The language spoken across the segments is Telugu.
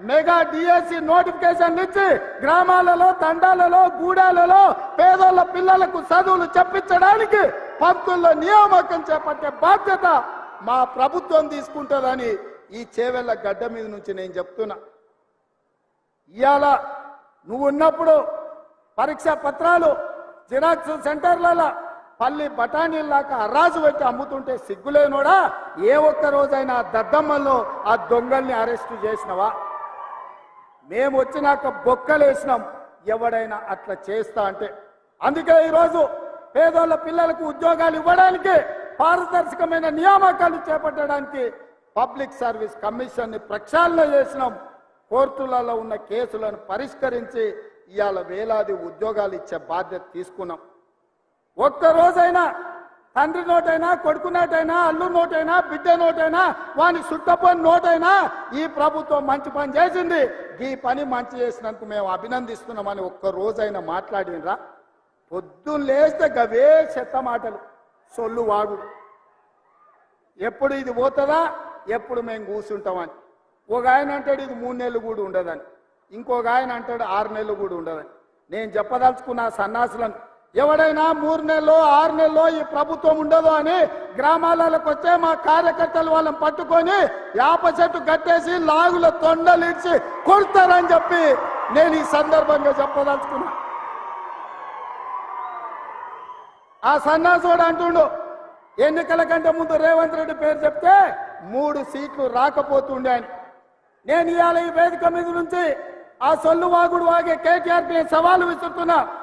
మెగా డిఎస్సి నోటిఫికేషన్ ఇచ్చి గ్రామాలలో తండాలలో గూడాలలో పేదోళ్ళ పిల్లలకు చదువులు చెప్పించడానికి పంతుల్లో నియామకం చేపట్టే బాధ్యత మా ప్రభుత్వం తీసుకుంటుందని ఈ చేవెళ్ళ గడ్డ మీద నుంచి నేను చెప్తున్నా. ఇవాళ నువ్వు ఉన్నప్పుడు పరీక్ష పత్రాలు జిరాక్స్ సెంటర్లలో పల్లి బఠానీలాక అరాజు పెట్టి అమ్ముతుంటే సిగ్గులేనోడా? ఏ ఒక్క రోజైనా దద్దమ్మల్లో ఆ దొంగల్ని అరెస్టు చేసినవా? మేము వచ్చినాక బొక్కలేసినాం ఎవడైనా అట్లా చేస్తా అంటే. అందుకే ఈరోజు పేదోళ్ళ పిల్లలకు ఉద్యోగాలు ఇవ్వడానికి పారదర్శకమైన నియామకాలు చేపట్టడానికి పబ్లిక్ సర్వీస్ కమిషన్ని ప్రక్షాళన చేసినాం. కోర్టులలో ఉన్న కేసులను పరిష్కరించి ఇవాళ వేలాది ఉద్యోగాలు ఇచ్చే బాధ్యత తీసుకున్నాం. ఒక్క రోజైనా తండ్రి నోటైనా కొడుకు నోటైనా అల్లు నోటైనా బిడ్డ నోటైనా వాని సుట్టపోని నోటైనా ఈ ప్రభుత్వం మంచి పని చేసింది. ఈ పని మంచి చేసినందుకు మేము అభినందిస్తున్నామని ఒక్క రోజైనా మాట్లాడినరా? పొద్దున్న లేస్తే గవే చెత్త మాటలు సొల్లు వాగుడు ఎప్పుడు ఇది పోతుందా? ఎప్పుడు మేము కూర్చుంటామని ఒక ఆయన అంటాడు ఇది మూడు నెలలు కూడా ఉండదని. ఇంకొక ఆయన అంటాడు ఆరు నెలలు కూడా ఉండదని. నేను చెప్పదలుచుకున్న సన్నాసులను ఎవడైనా మూడు నెలలో ఆరు నెలలో ఈ ప్రభుత్వం ఉండదు అని గ్రామాలకు వచ్చే మా కార్యకర్తలు వాళ్ళని పట్టుకొని యాప చెట్టు కట్టేసి లాగుల తొండలు ఇచ్చి కొడతారని చెప్పి నేను ఈ సందర్భంగా చెప్పదలుచుకున్నా. ఆ సన్నాసుడు అంటుండు ఎన్నికల కంటే ముందు రేవంత్ రెడ్డి పేరు చెప్తే మూడు సీట్లు రాకపోతుండే అని. నేను ఇవాళ ఈ వేదిక మీద నుంచి ఆ సొల్లు వాగుడు వాగే కేటీఆర్ సవాలు విసురుతున్నా.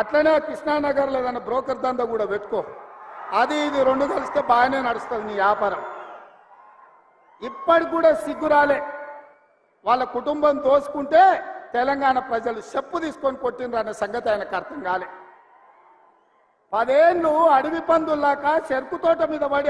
అట్లనే కృష్ణానగర్లో ఏదైనా బ్రోకర్ దందా కూడా పెట్టుకో. అది ఇది రెండు కలిస్తే బాగానే నడుస్తుంది నీ వ్యాపారం. ఇప్పటికి కూడా సిగ్గు రాలే. వాళ్ళ కుటుంబం దోసుకుంటే తెలంగాణ ప్రజలు చెప్పు తీసుకొని కొట్టిండ్రు అనే సంగతి ఆయనకు అర్థం కాలే. పదేళ్ళు అడవి పందుల్లాక చెరుకు తోట మీద పడి